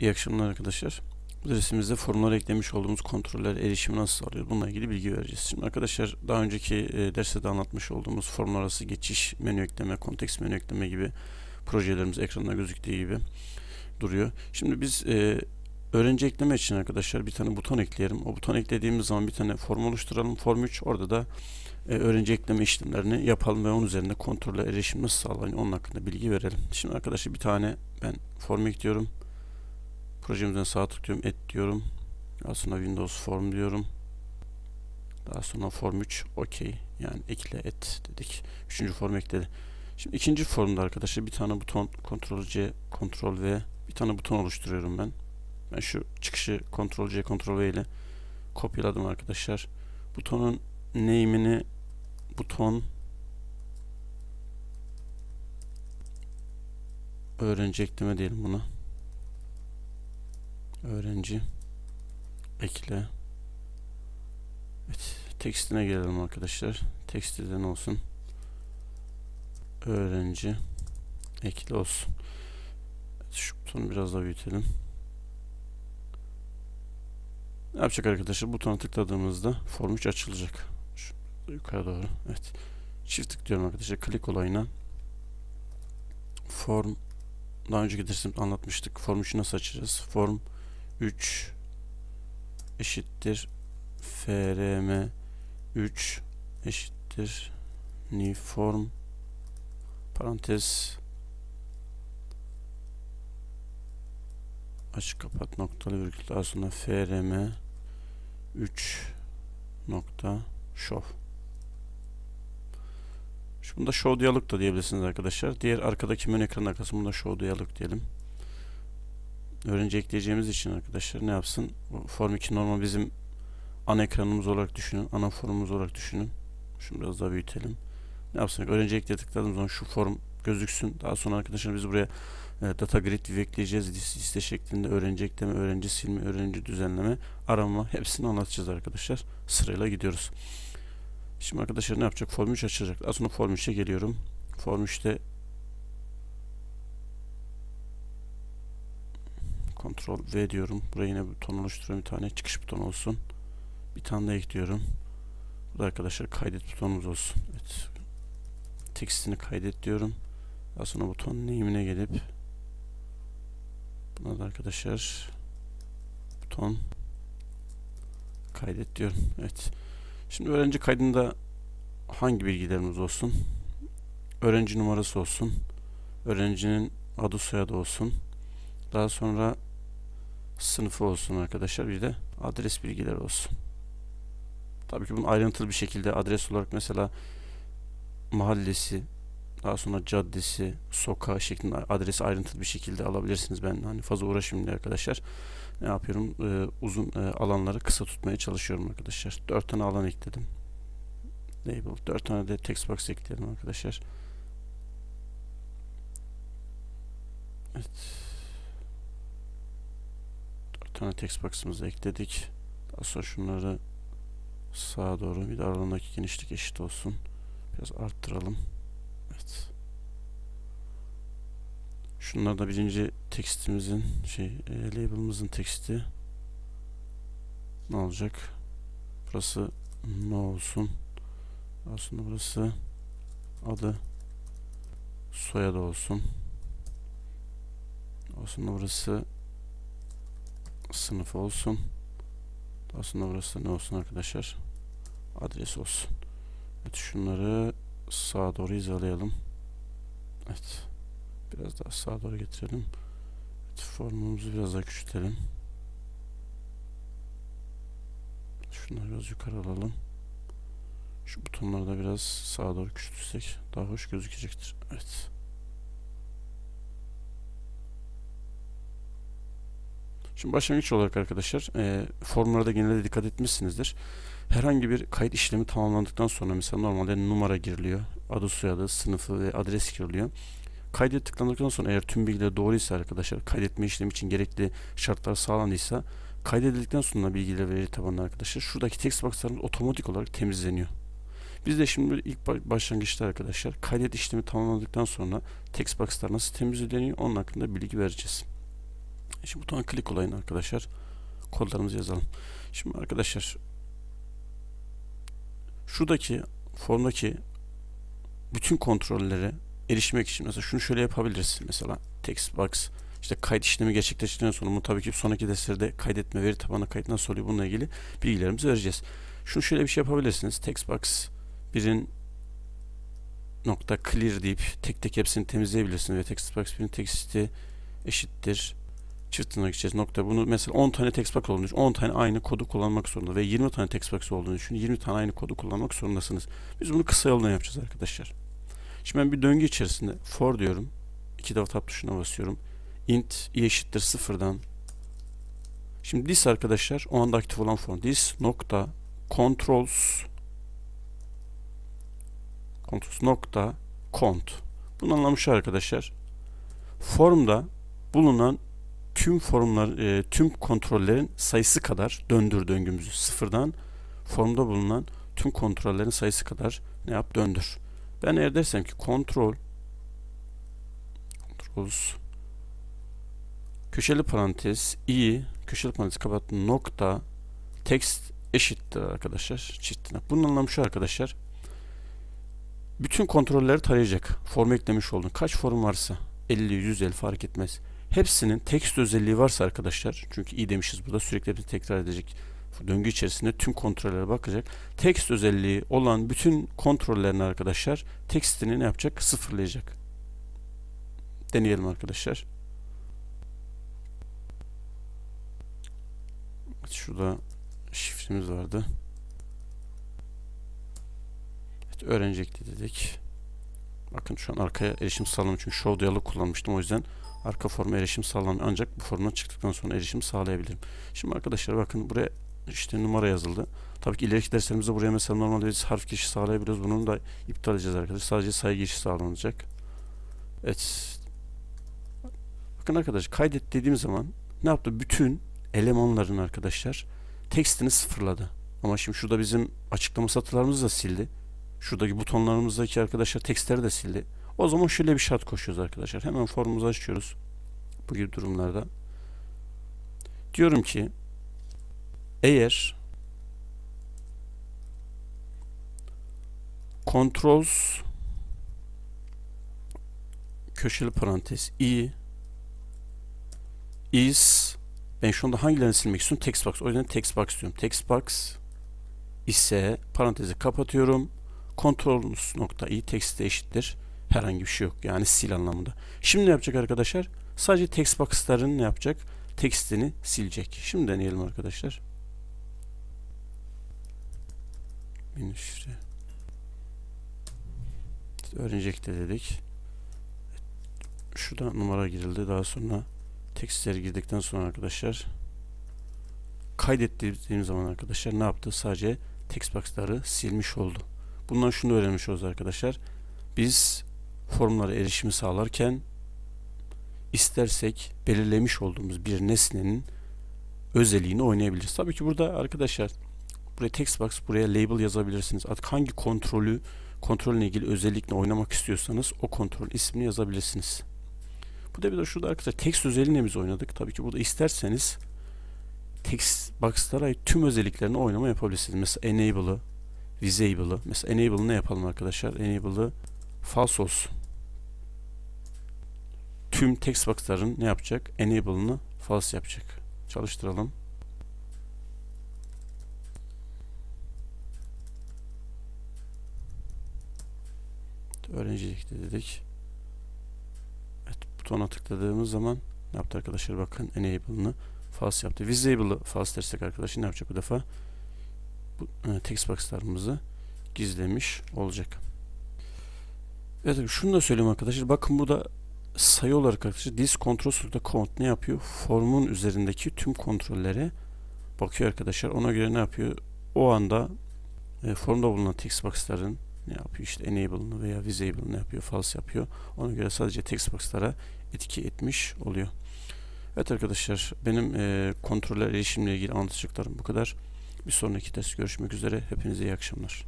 İyi akşamlar arkadaşlar. Bu dersimizde formlara eklemiş olduğumuz kontroller erişimi nasıl sağlıyor? Bununla ilgili bilgi vereceğiz. Şimdi arkadaşlar daha önceki e, derste de anlatmış olduğumuz formlar arası geçiş, menü ekleme, konteks menü ekleme gibi projelerimiz ekranda gözüktüğü gibi duruyor. Şimdi biz e, öğrenci ekleme için arkadaşlar bir tane buton ekleyelim. O buton eklediğimiz zaman bir tane form oluşturalım. Form 3 orada da e, öğrenci ekleme işlemlerini yapalım ve onun üzerinde kontrolle erişim nasıl sağlanıyor onun hakkında bilgi verelim. Şimdi arkadaşlar bir tane ben form ekliyorum. Projemizden sağ tıklıyorum, et diyorum. Daha sonra Windows Form diyorum. Daha sonra Form 3, OK. Yani ekle et dedik. Üçüncü form ekledi. Şimdi ikinci formda arkadaşlar bir tane buton, Ctrl C, Ctrl V, bir tane buton oluşturuyorum ben. Ben şu çıkışı Ctrl C, Ctrl V ile kopyaladım arkadaşlar. Butonun name'ini buton öğrenci ekleme diyelim buna öğrenci. Ekle evet tekstine gelelim arkadaşlar. Tekstilden olsun. Öğrenci. Ekle olsun. Evet, şu butonu biraz daha büyütelim. Ne yapacak arkadaşlar? Butona tıkladığımızda form 3 açılacak. Şu yukarı doğru. Evet. Çift tıklıyorum arkadaşlar. Klik olayına. Form daha önceki dersimde anlatmıştık. Form 3'ü nasıl açacağız? Form 3 eşittir frm 3 eşittir new form parantez açık kapat noktalı virgül daha sonra frm 3 nokta show şu bunda show diyalog da diyebilirsiniz arkadaşlar. Diğer arkadaki menü ekran arkasında show diyalog diyelim öğrenci ekleyeceğimiz için arkadaşlar ne yapsın? Form 2 normal bizim ana ekranımız olarak düşünün. Ana formumuz olarak düşünün. Şunu biraz daha büyütelim. Ne yapsın? Öğrenci ekle tıkladığımız zaman şu form gözüksün. Daha sonra arkadaşlar biz buraya e, data grid view ekleyeceğiz. Liste şeklinde öğrenci ekleme, öğrenci silme, öğrenci düzenleme, arama hepsini anlatacağız arkadaşlar. Sırayla gidiyoruz. Şimdi arkadaşlar ne yapacak? Form 3 açacak. Daha sonra Form 3'e geliyorum. Form 3'te Ctrl V diyorum. Buraya yine buton oluşturuyorum. Bir tane çıkış butonu olsun. Bir tane daha ekliyorum. Burada arkadaşlar kaydet butonumuz olsun. Evet. Tekstini kaydet diyorum. Daha sonra buton name'ine gelip buna da arkadaşlar buton kaydet diyorum. Evet. Şimdi öğrenci kaydında hangi bilgilerimiz olsun? Öğrenci numarası olsun. Öğrencinin adı soyadı olsun. Daha sonra sınıfı olsun arkadaşlar. Bir de adres bilgileri olsun. Tabii ki bunu ayrıntılı bir şekilde adres olarak mesela mahallesi, daha sonra caddesi, sokağı şeklinde adresi ayrıntılı bir şekilde alabilirsiniz. Ben hani fazla uğraşmayayım arkadaşlar. Ne yapıyorum? Ee, uzun e, alanları kısa tutmaya çalışıyorum arkadaşlar. 4 tane alan ekledim. Label. 4 tane de text box ekleyelim arkadaşlar. Evet tane text box'ımızı ekledik. Daha şunları sağa doğru bir de aralarındaki genişlik eşit olsun. Biraz arttıralım. Evet. Şunlar da birinci tekstimizin şey e, label'ımızın teksti ne olacak? Burası ne olsun? Aslında burası adı soyadı olsun. Aslında burası sınıf olsun. Aslında burası ne olsun arkadaşlar? Adres olsun. Evet şunları sağa doğru hizalayalım. Evet. Biraz daha sağa doğru getirelim. Evet, formumuzu biraz daha küçültelim. Şunları biraz yukarı alalım. Şu butonları da biraz sağa doğru küçültsek daha hoş gözükecektir. Evet. Şimdi başlangıç olarak arkadaşlar e, formlarda genelde dikkat etmişsinizdir. Herhangi bir kayıt işlemi tamamlandıktan sonra mesela normalde numara giriliyor. Adı soyadı, sınıfı ve adres giriliyor. Kaydet tıklandıktan sonra eğer tüm bilgiler doğruysa arkadaşlar kaydetme işlemi için gerekli şartlar sağlandıysa kaydedildikten sonra bilgiler veri tabanında arkadaşlar şuradaki text box'larımız otomatik olarak temizleniyor. Biz de şimdi ilk başlangıçta arkadaşlar kaydet işlemi tamamladıktan sonra text box'lar nasıl temizleniyor onun hakkında bilgi vereceğiz. Şimdi butona klik olayın arkadaşlar. Kodlarımızı yazalım. Şimdi arkadaşlar şuradaki formdaki bütün kontrollere erişmek için mesela şunu şöyle yapabiliriz. Mesela text box işte kayıt işlemi gerçekleştirdikten sonra bunu tabii ki sonraki derslerde kaydetme, veri tabanına kayıt nasıl oluyor bununla ilgili bilgilerimizi vereceğiz. Şunu şöyle bir şey yapabilirsiniz. Text box birin nokta clear deyip tek tek hepsini temizleyebilirsiniz ve text box birin teksti eşittir çift tırnak içerisinde nokta bunu mesela 10 tane text box olduğunu düşün. 10 tane aynı kodu kullanmak zorunda ve 20 tane text box olduğunu düşün. 20 tane aynı kodu kullanmak zorundasınız. Biz bunu kısa yoldan yapacağız arkadaşlar. Şimdi ben bir döngü içerisinde for diyorum. İki defa tab tuşuna basıyorum. int i eşittir sıfırdan. Şimdi this arkadaşlar o anda aktif olan form. This nokta controls controls nokta cont. Bunun anlamı şu arkadaşlar. Formda bulunan tüm formlar, e, tüm kontrollerin sayısı kadar döndür döngümüzü sıfırdan formda bulunan tüm kontrollerin sayısı kadar ne yap döndür. Ben eğer dersem ki kontrol controls köşeli parantez i köşeli parantez kapat nokta text eşittir arkadaşlar çift tırnak. Bunun anlamı şu arkadaşlar. Bütün kontrolleri tarayacak. Form eklemiş oldun. Kaç form varsa 50, 150 fark etmez. Hepsinin text özelliği varsa arkadaşlar çünkü i demişiz burada sürekli hepsini tekrar edecek döngü içerisinde tüm kontrollere bakacak. Text özelliği olan bütün kontrollerini arkadaşlar textini ne yapacak? Sıfırlayacak. Deneyelim arkadaşlar. Şurada şifremiz vardı. Evet, öğrenecekti dedik. Bakın şu an arkaya erişim sağlamıyor çünkü show diyalog kullanmıştım o yüzden arka forma erişim sağlamıyor ancak bu formdan çıktıktan sonra erişim sağlayabilirim. Şimdi arkadaşlar bakın buraya işte numara yazıldı. Tabii ki ileriki derslerimizde buraya mesela normalde biz harf girişi sağlayabiliyoruz. Bunu da iptal edeceğiz arkadaşlar. Sadece sayı girişi sağlanacak. Evet. Bakın arkadaşlar kaydet dediğim zaman ne yaptı? Bütün elemanların arkadaşlar tekstini sıfırladı. Ama şimdi şurada bizim açıklama satırlarımızı da sildi. Şuradaki butonlarımızdaki arkadaşlar tekstleri de sildi. O zaman şöyle bir şart koşuyoruz arkadaşlar. Hemen formumuzu açıyoruz. Bu gibi durumlarda. Diyorum ki eğer controls köşeli parantez i is ben şu anda hangilerini silmek istiyorum? Text box. O yüzden text box diyorum. Text box ise parantezi kapatıyorum. Controls nokta i text eşittir. Herhangi bir şey yok. Yani sil anlamında. Şimdi ne yapacak arkadaşlar? Sadece text box'ların ne yapacak? Tekstini silecek. Şimdi deneyelim arkadaşlar. Menü şifre. Öğrenecekti dedik. Şurada numara girildi. Daha sonra tekstleri girdikten sonra arkadaşlar kaydettiğim zaman arkadaşlar ne yaptı? Sadece text box'ları silmiş oldu. Bundan şunu öğrenmiş oluruz arkadaşlar. Biz formlara erişimi sağlarken istersek belirlemiş olduğumuz bir nesnenin özelliğini oynayabiliriz. Tabii ki burada arkadaşlar buraya text box, buraya label yazabilirsiniz. Artık hangi kontrolü kontrolle ilgili özellikle oynamak istiyorsanız o kontrol ismini yazabilirsiniz. Bu da bir de şurada arkadaşlar text özelliğine biz oynadık. Tabii ki burada isterseniz text box'lara tüm özelliklerini oynama yapabilirsiniz. Mesela enable'ı, disable'ı. Mesela enable'ı ne yapalım arkadaşlar? Enable'ı false olsun. Tüm text box'ların ne yapacak? Enable'ını false yapacak. Çalıştıralım. Öğrenicilikte dedik. Evet, butona tıkladığımız zaman ne yaptı arkadaşlar? Bakın enable'ını false yaptı. Visible'ı false dersek arkadaşlar ne yapacak bu defa? Bu e, text box'larımızı gizlemiş olacak. Evet şunu da söyleyeyim arkadaşlar. Bakın burada sayı olarak arkadaşlar this control burada count ne yapıyor? Formun üzerindeki tüm kontrollere bakıyor arkadaşlar. Ona göre ne yapıyor? O anda e, formda bulunan text box'ların ne yapıyor? İşte enable'ını veya visible'ını yapıyor? False yapıyor. Ona göre sadece text box'lara etki etmiş oluyor. Evet arkadaşlar benim e, kontroller erişimle ilgili anlatacaklarım bu kadar. Bir sonraki ders görüşmek üzere. Hepinize iyi akşamlar.